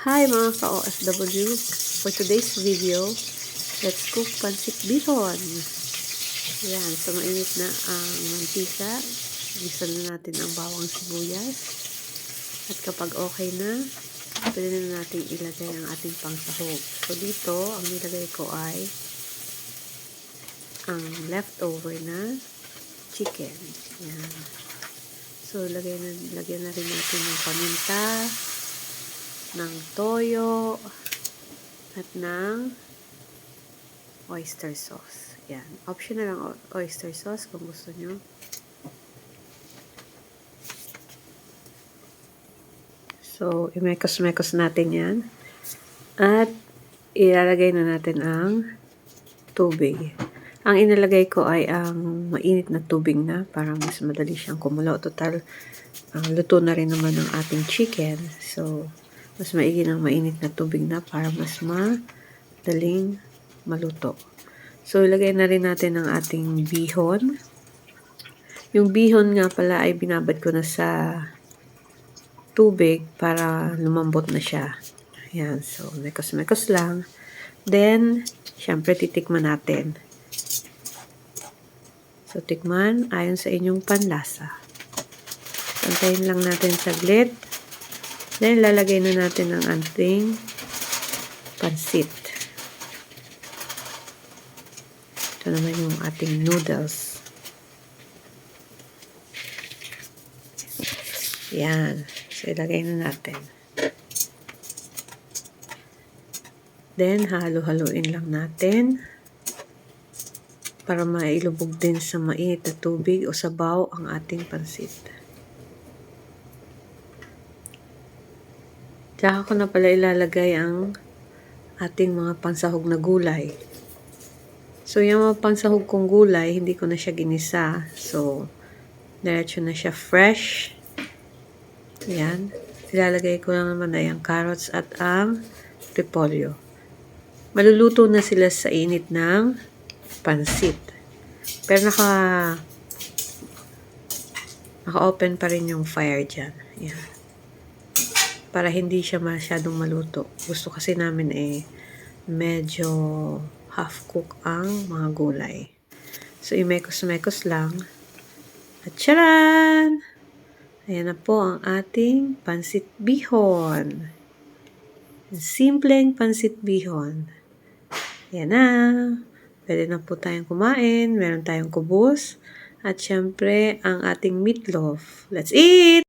Hi mga ka-OFW! For today's video, let's cook pancit bihon. Yan, so mainit na ang mantika. Gisa na natin ang bawang sibuyas. At kapag okay na, pwede na natin ilagay ang ating pangsahog. So dito, ang nilagay ko ay ang leftover na chicken. Yan. So, lagay na, lagyan na rin natin ng paminta, ng toyo, at ng oyster sauce. Yan. Optional ang oyster sauce kung gusto nyo. So, imekos-mekos natin yan. At, ilalagay na natin ang tubig. Ang inilagay ko ay ang mainit na tubig na para mas madali siyang kumulo. Total, uh, luto na rin naman ang ating chicken. So, mas maigi ng mainit na tubig na para mas madaling maluto. So, ilagay na rin natin ang ating bihon. Yung bihon nga pala ay binabad ko na sa tubig para lumambot na siya. Ayan, so mekos-mekos lang. Then, syempre titikman natin. So, tikman ayon sa inyong panlasa. Pantayin lang natin saglit. Then, lalagay na natin ang ating pansit. Ito naman yung ating noodles. Yan. So, ilagay na natin. Then, halo-haloin lang natin para mailubog din sa mainit na tubig o sabaw ang ating pansit. Tsaka ko na pala ilalagay ang ating mga pansahog na gulay. So, yung mga pansahog kong gulay, hindi ko na siya ginisa. So, diretso na siya fresh. Yan. Ilalagay ko lang naman ay ang carrots at ang repolyo. Maluluto na sila sa init ng pansit. Pero naka naka-open pa rin yung fire dyan. Yan. Para hindi siya masyadong maluto. Gusto kasi namin eh medyo half cook ang mga gulay. So, imekos-mekos lang. At charan! Ayan na po ang ating pansit bihon. Simpleng pansit bihon. Yan na. Pwede na po tayong kumain. Meron tayong kubos. At syempre, ang ating meatloaf. Let's eat!